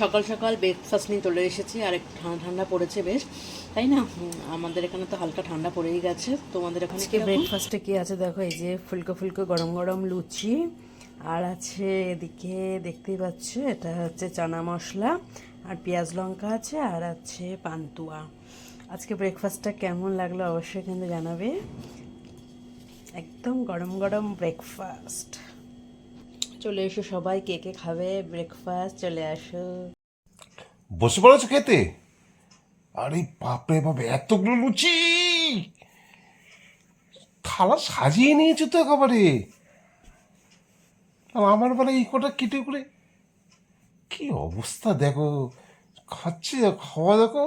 সকাল সকাল ব্রেকফাস্ট নিয়ে চলে এসেছি আর একটু ঠান্ডা ঠান্ডা পড়েছে বেশ। তাই না? আমাদের এখানে তো হালকা ঠান্ডা পড়েই গেছে। তোমাদের এখানে আজকে ব্রেকফাস্টে কি আছে? দেখো এই যে ফুলকো ফুলকো গরম গরম লুচি আর আছে এদিকে দেখতেই পাচ্ছ এটা হচ্ছে চানা মশলা আর পেঁয়াজ লঙ্কা আছে আর আছে পান্তুয়া। আজকে ব্রেকফাস্টটা কেমন লাগল অবশ্যই কিন্তু জানাবে। একদম গরম গরম ব্রেকফাস্ট চলে এসো সবাই, কে কে খাবে? ব্রেকফাস্ট চলে আসো। বসে পড়েছো খেতে? আরে বাপরে বাপ, এতগুলো লুচি! থালা সাজিয়ে নিয়েছো তো একেবারে। আমার বেলা এই কটা কেটে করে কি অবস্থা দেখো, খাচ্ছে, খাওয়া দেখো।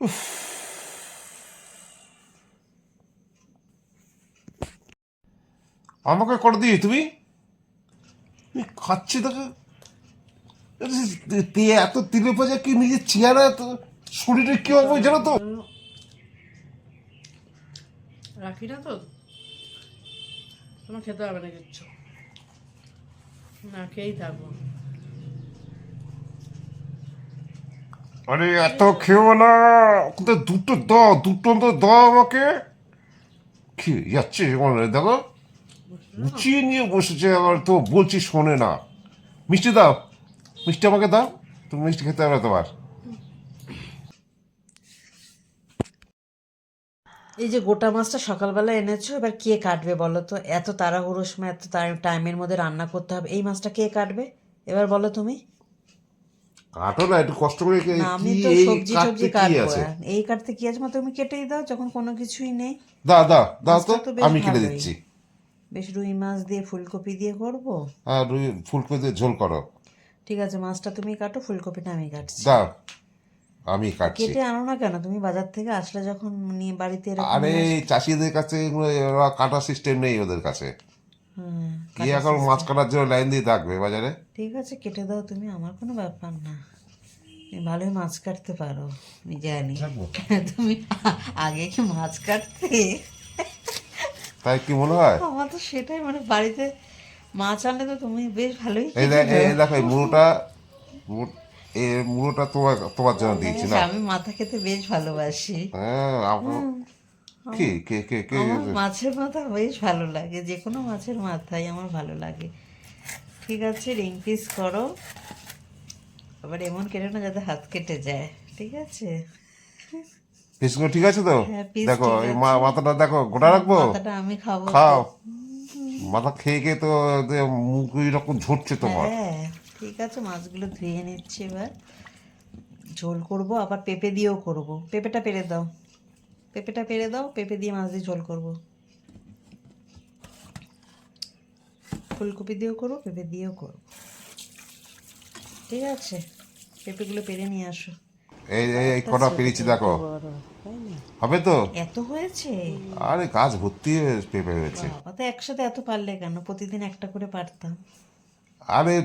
উফ। আমাকে করে দিয়ে তুমি? খাচ্ছি খাচ্ছে দেখো তে এত তিলে ভাজা কি নিজের চেহারা এত? শরীরে কি হবে জানো তো? রাখি না তো? তোমার খেতে হবে না কিচ্ছু। না খেয়েই থাকব। আরে এত খেও না। দুটো দাও দুটো তো দাও আমাকে। কি যাচ্ছে? দেখো। উঁচিয়ে নিয়ে বসেছে আবার তো বলছি শোনে না। মিষ্টি দাও। মিষ্টি আমাকে দাও। তুমি মিষ্টি খেতে না তোমার। এই যে গোটা মাছটা সকালবেলা এনেছো এবার কে কাটবে বলো তো? এত তাড়াহুড়োর সময় এত টাইমের মধ্যে রান্না করতে হবে। এই মাছটা কে কাটবে? এবার বলো তুমি। কাটো না একটু কষ্ট করে কি আমি তো সবজি সবজি কাটবো এই কাটতে কি আছে? মা তুমি কেটেই দাও যখন কোনো কিছুই নেই। দাও দাও দাও তো আমি কেটে দিচ্ছি। বেশ রুই মাছ দিয়ে ফুলকপি দিয়ে করব? হ্যাঁ রুই ফুলকপি দিয়ে ঝোল করো। ঠিক আছে মাছটা তুমি কাটো ফুলকপিটা আমি কাটছি। দাও আমি কাটছি। কেটে আনো না কেন? তুমি বাজার থেকে আসলে যখন নিয়ে বাড়িতে এরকম আরে চাষিদের কাছে ওরা কাটা সিস্টেম নেই ওদের কাছে। হুম, কি এখন মাছ কাটার জন্য লাইন দিয়ে থাকবে বাজারে? ঠিক আছে কেটে দাও তুমি আমার কোনো ব্যাপার না। তুমি ভালোই মাছ কাটতে পারো আমি জানি। তুমি আগে কি মাছ কাটতে? তাই কি মনে হয়? আমার তো সেটাই মানে বাড়িতে মাছ আনলে তো তুমি বেশ ভালোই এই দেখ- এই। দেখো এই মুড়োটা এই মুড়োটা তোমার তোমার জন্য দিয়েছি না? হ্যাঁ, আমি মাথা খেতে বেশ ভালোবাসি। হ্যাঁ কি কে কে মাছের মাথা বেশ ভালো লাগে যে কোনো মাছের মাথাই আমার ভালো লাগে। ঠিক আছে রিং পিস করো। আবার এমন কেটে না যাতে হাত কেটে যায় ঠিক আছে? পিসগুলো ঠিক আছে তো? হ্যাঁ, দেখো এই মাথাটা দেখো গোটা রাখব? মাথাটা আমি খাব। খাও। মাথা খেয়ে খেয়ে তো মুখ এরকম ঝরছে তোমার। হ্যাঁ ঠিক আছে মাছগুলো ধুয়ে নিচ্ছি এবার। ঝোল করব আবার পেঁপে দিয়েও করব। পেঁপেটা পেরে দাও। পেঁপেটা পেরে দাও পেঁপে দিয়ে মাছ দিয়ে ঝোল করব। ফুলকপি দিয়েও করব পেঁপে দিয়েও করব। ঠিক আছে পেঁপেগুলো পেরে নিয়ে আসো। এই এই- কটা পেরেছি দেখো? হবে তো? এত হয়েছে? আরে গাছ ভর্তি পেঁপে হয়েছে। বাবা তো একসাথে এত পারলে কেন? প্রতিদিন একটা করে পারতাম। আরে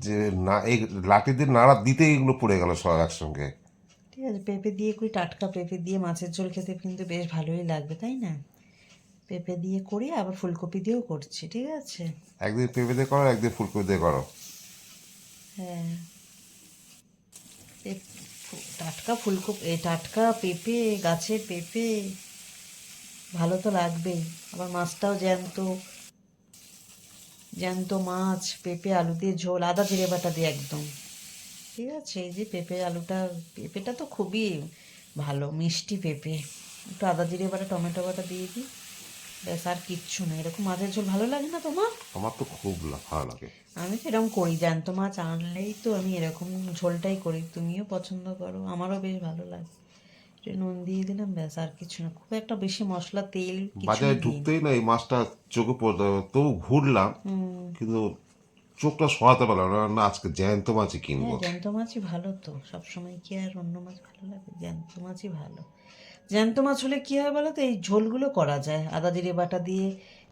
যে না এই লাঠি দিয়ে নাড়া দিতে এগুলো পড়ে গেল সব একসঙ্গে। ঠিক আছে পেঁপে দিয়ে করি টাটকা পেঁপে দিয়ে মাছের ঝোল খেতে কিন্তু বেশ ভালোই লাগবে তাই না? পেঁপে দিয়ে করি আবার ফুলকপি দিয়েও করছি ঠিক আছে? একদিন পেঁপে দিয়ে করো একদিন ফুলকপি দিয়ে করো। হ্যাঁ। টাটকা ফুলকপি এ টাটকা পেঁপে, গাছের পেঁপে, ভালো তো লাগবেই। আবার মাছটাও জ্যান্ত জ্যান্ত মাছ, পেঁপে আলু দিয়ে ঝোল, আদা, জিরে বাটা দিয়ে একদম। ঠিক আছে, এই যে পেঁপে আলুটা, পেঁপেটা তো খুবই ভালো, মিষ্টি পেঁপে। একটু আদা, জিরে বাটা, টমেটো বাটা দিয়ে দিই। ব্যাস আর কিচ্ছু না। এরকম মাছের ঝোল ভালো লাগে না তোমার? আমার তো খুব ভালো লাগে। আমি তো এরকম করি জ্যান্ত মাছ আনলেই তো আমি এরকম ঝোলটাই করি। তুমিও পছন্দ করো আমারও বেশ ভালো লাগে। একটু নুন দিয়ে দিলাম ব্যাস আর কিছু না। খুব একটা বেশি মশলা তেল বাজারে ঢুকতেই না এই মাছটা চোখে পড়তে তবু ঘুরলাম কিন্তু চোখটা সরাতে পারলাম না। না আজকে জ্যান্ত মাছই কিনবো। হ্যাঁ জ্যান্ত মাছই ভালো তো। সবসময় কি আর অন্য মাছ ভালো লাগে? জ্যান্ত মাছই ভালো। জ্যান্ত মাছ হলে কি হয় বলো তো? এই ঝোলগুলো করা যায়। আদা জিরে বাটা দিয়ে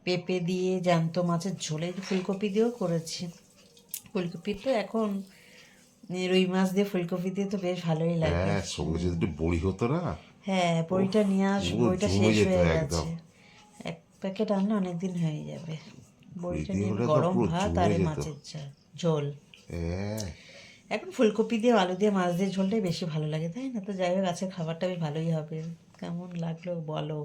পেঁপে দিয়ে জ্যান্ত মাছের ঝোলে ফুলকপি দিয়েও করেছি। ফুলকপি তো এখন রুই মাছ দিয়ে ফুলকপি দিয়ে তো বেশ ভালোই লাগে। হ্যাঁ যদি একটু বড়ি হতো না? হ্যাঁ বইটা নিয়ে আসব বইটা শেষ হয়ে গেছে। এক প্যাকেট আনলে অনেকদিন হয়ে যাবে। দিয়ে নিয়ে গরম ভাত আর মাছের ঝাল ঝোল। হ্যাঁ। এখন ফুলকপি দিয়ে আলু দিয়ে মাছ দিয়ে ঝোলটাই বেশি ভালো লাগে তাই না? তো যাই হোক আজকে খাবারটা বেশ ভালোই হবে। কেমন লাগল বলো।